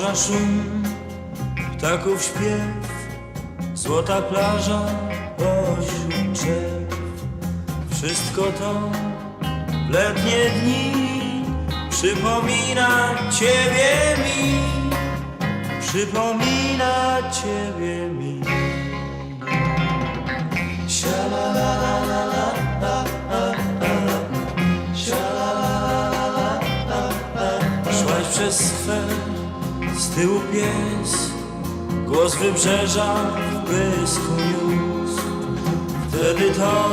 szum, ptaków śpiew, złota plaża pośród drzew. Wszystko to w letnie dni przypomina Ciebie mi, przypomina Ciebie mi. Szłaś przez sfer, z tyłu pies, głos wybrzeża w bysku niósł. Wtedy to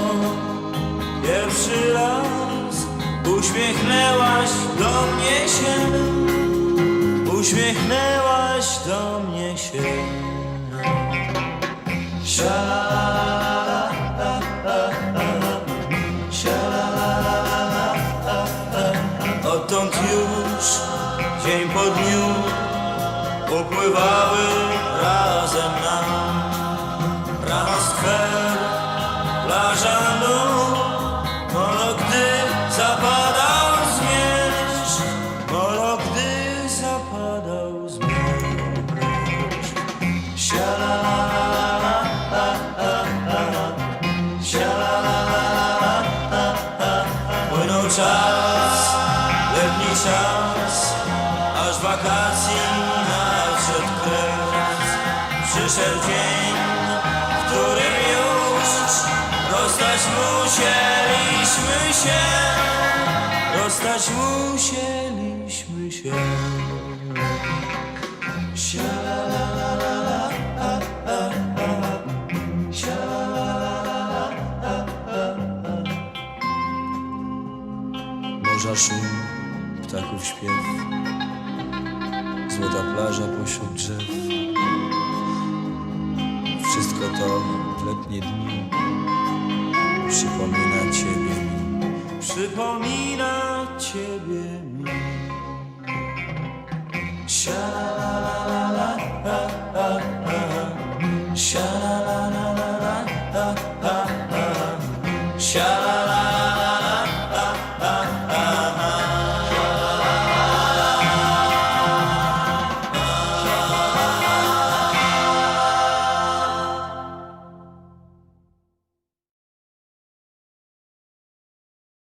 pierwszy raz uśmiechnęłaś do mnie się, uśmiechnęłaś do mnie się. Odtąd już dzień po dniu upływały razem nam rano skwer, plaża nóg, gdy zapadał zmierzch, molo gdy zapadał zmierzch. Płynął czas, letni czas, aż wakacji. Przyszedł dzień, w którym już rozstać musieliśmy się, rozstać musieliśmy się. Morza szum, ptaków śpiew, złota plaża pośród drzew. Wszystko to w letnie dni przypomina Ciebie mi, przypomina Ciebie mi. Sha-la-la-la-la-la, sha-la-la-la-la-la, sha-la-la.